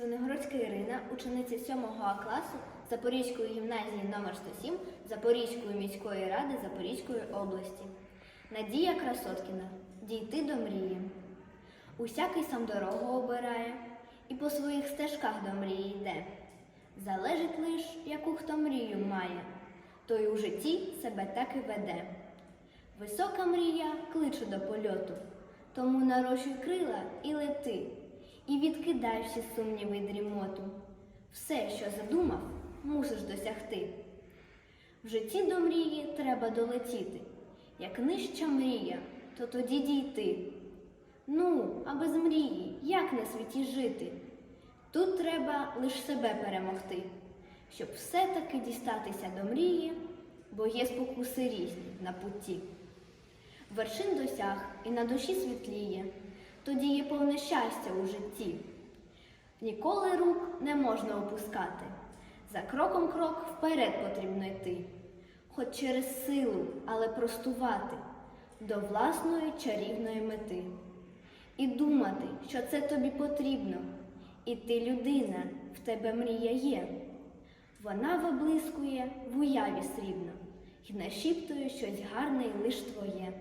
Звенигородська Ірина, учениця 7 А класу Запорізької гімназії номер 107 Запорізької міської ради Запорізької області. Надія Красоткіна. Дійти до мрії. Усякий сам дорогу обирає і по своїх стежках до мрії йде. Залежить лиш, яку хто мрію має, той у житті себе так і веде. Висока мрія кличе до польоту, тому нарощуй крила і лети, і відкидай всі сумніви й дрімоту. Все, що задумав, мусиш досягти. В житті до мрії треба долетіти. Як нижча мрія, то тоді дійти. Ну, а без мрії, як на світі жити? Тут треба лиш себе перемогти, щоб все-таки дістатися до мрії, бо є спокуси різні на путі. Вершин досяг і на душі світліє, тоді є повне щастя у житті. Ніколи рук не можна опускати. За кроком крок вперед потрібно йти, хоч через силу, але простувати до власної чарівної мети. І думати, що це тобі потрібно, і ти людина, в тебе мрія є. Вона виблискує в уяві срібно, і нашіптує щось гарне й лиш твоє.